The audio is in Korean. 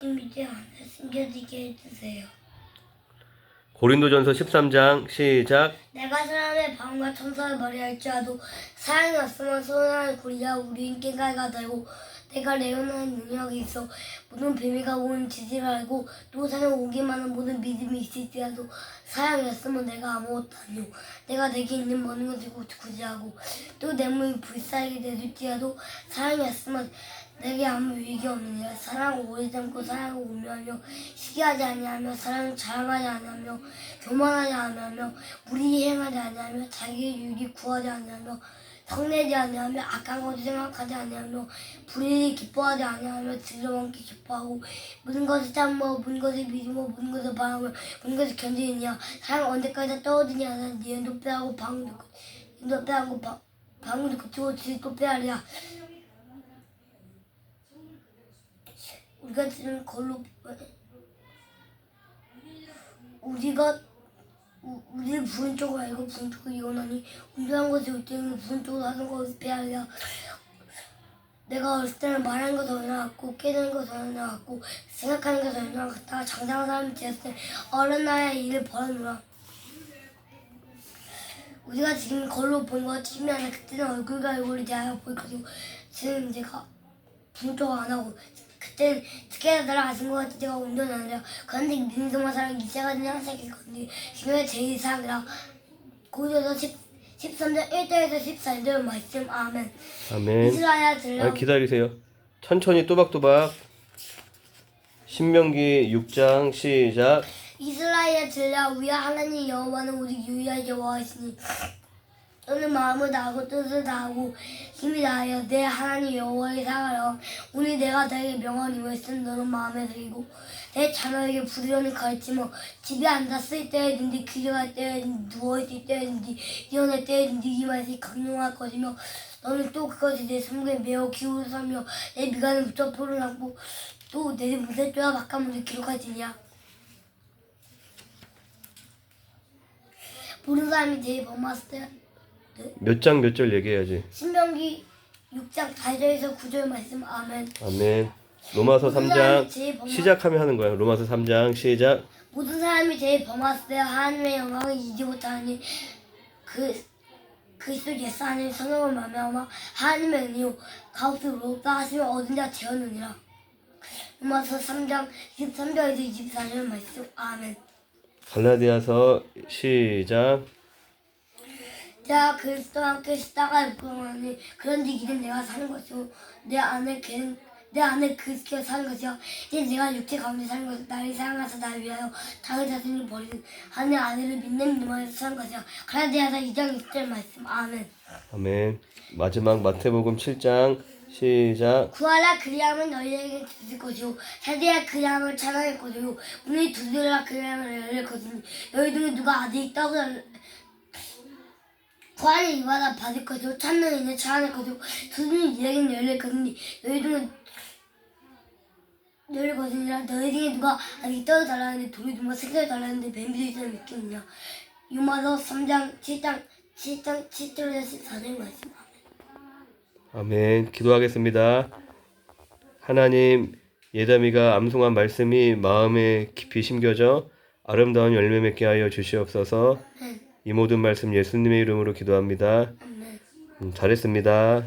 않아 숨겨지게 해주세요. 고린도전서 13장 시작. 내가 사람의 방과 천사의 머리 할지라도 사랑이 없으면 소원하는 구리야 우리인 깨갈가 되고 내가 레오나의 능력이 있어 모든 비밀과 모든 지지를 알고 또 사는 오기만 한 모든 믿음이 있을지라도 사랑이 없으면 내가 아무것도 아니오 내가 내게 있는 모든 것을 구제하고 또 내 몸이 불쌍하게 되줄지라도 사랑이 없으면 내게 아무 유익이 없느니라 사랑을 오래 참고 사랑을 우려하며 시기하지 아니하며 사랑을 자랑하지 아니하며 교만하지 아니하며 무리 행하지 아니하며 자기의 유익이 구하지 아니하며 성내지 아니하며 악한 것을 생각하지 아니하며 불의를 기뻐하지 아니하며 즐거움께 기뻐하고 모든 것을 참고 모든 것을 믿고 모든 것을 바라며 모든 것을 견디느냐? 사랑 언제까지 떨어지냐? 난 니은도 빼하고 방도 인도 빼하고 방 방도 그치고 질도 빼하리라. 우리가 지금 걸로 우리가 우- 우리를 부른 쪽을 알고 부른 쪽을 이혼하니 운전한 것을 올 때는 부른 쪽으로 하는 것을 빼앗려 내가 어렸을 때는 말하는 거더 나왔고 깨는 거더 나왔고 생각하는 거더 나왔다가 장장한 사람이 되었을 때 어른 나의 일을 벌어놓으라. 우리가 지금 걸로 본거 팀이 아니라 그때는 얼굴과 얼굴이 대하여 보이거든요 지금 제가 분쪽 안 하고 그때 특히나 날아가신 것 같아 제가 운전 안 해요 그런데 민소만 사람 이제가 그냥 항상 있거든요 지금의 제일 이상이라 고려서 10, 13장 1절에서 14절 말씀 아멘 아멘. 이스라엘 들려 아, 기다리세요. 천천히 또박또박. 신명기 6장 시작. 이스라엘 들려 우리 하나님 여호와는 우리 유일하게 여호와이시니 너는 마음을 다하고 뜻을 다하고 힘이 다하여 내 하나님 여호와를 사랑하여 우리 내가 너에게 이유를 쓴 너는 마음에 들이고 내 자녀에게 부르려는 가르치며 집에 앉았을 때든지 길어갈 때든지 누워있을 때든지 일어날 때든지 이 말씀이 강력할 것이며 너는 또 그것이 내 성에 매우 기울어서며 내 미간을 붙여 포를 하고 또 내 무대 쪼아 바깥문을 기록하지냐 모르는 사람이 제일 범했을 때 몇 장 몇 절 얘기해야지. 신명기 6장 4절에서 9절 말씀 아멘 아멘. 로마서 3장 시작하면 하는 거야. 로마서 3장 시작. 모든 사람이 제일 범했을 때 하나님의 영광을 이지 못하니 그 그리스도 예수 안에 성령을 말미암아 하나님의 은혜요 가옥으로 하시며 얻은 자 되었느니라 로마서 3장 23절에서 24절 말씀 아멘 갈라디아서 시작. 내가 그리스도와 함께 십자가에 묶어놓으니? 그런데 이는 내가 사는 것이고 내 안에 걔는 내 안에 그리스도가 사는 것이요 이제 내가 육체 가운데 사는 것이 나를 사랑하사 나를 위하여 자기 자신을 버리는 하늘 아내를 믿는 믿음에서 사는 것이요 갈라디아서 2장 20절 말씀. 아멘. 아멘. 마지막 마태복음 7장 시작. 구하라 그리하면 너희에게 주실 것이요. 세대야 그리하면 찬양할 것이요. 문이 두드려라 그리하면 열릴 것이니 너희 중에 누가 아들이 떡을 구하는 이마다 받을 것이요 찾는 이는 찾아낼 것이요 두드리는 이에게는 열릴 것이니 너희 중에 열릴 것이니라 너희 중에 누가 아직 떡을 달라는데 돌이 누가 색깔을 달라는데 뱀비도 있다는 믿겠느냐 유마서 3장 7장 7장 7절에서 14절 말씀 아멘. 기도하겠습니다. 하나님, 예담이가 암송한 말씀이 마음에 깊이 심겨져 아름다운 열매 맺게 하여 주시옵소서. 이 모든 말씀 예수님의 이름으로 기도합니다. 음, 잘했습니다.